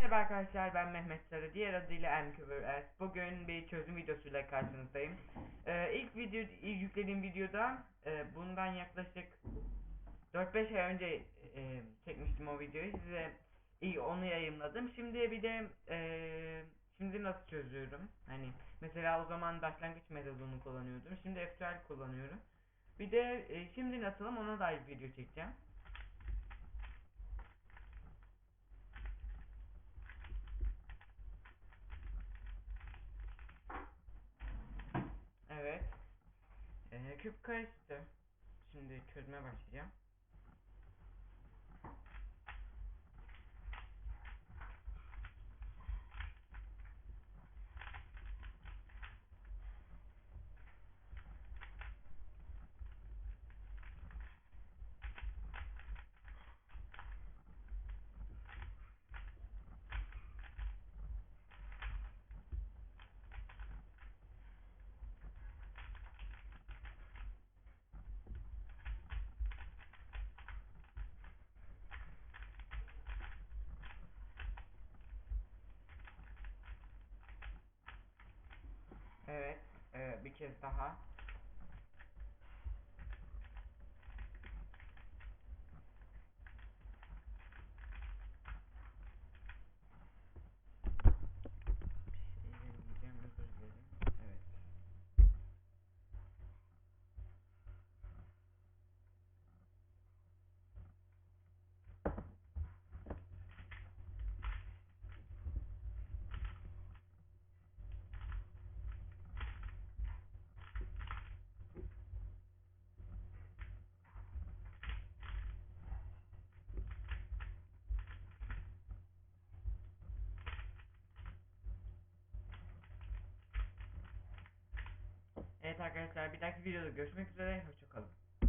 Merhaba arkadaşlar ben Mehmet Sarı diğer adıyla MQVS. Bugün bir çözüm videosuyla karşınızdayım. Ee, ilk video ilk yüklediğim videoda e, bundan yaklaşık 4-5 ay önce e, çekmiştim o videoyu. Size iyi onu yayınladım. Şimdi bir de e, şimdi nasıl çözüyorum? Hani mesela o zaman başlangıç metodunu kullanıyordum. Şimdi SQL kullanıyorum. Bir de e, şimdi nasılım ona dair video çekeceğim. Evet. Ee, küp karıştı. Şimdi çözmeye başlayacağım. Evet. e, bir kez daha. Bir şey demeyeceğim, özür dilerim. Evet. Evet arkadaşlar bir dahaki videoda görüşmek üzere. Hoşçakalın.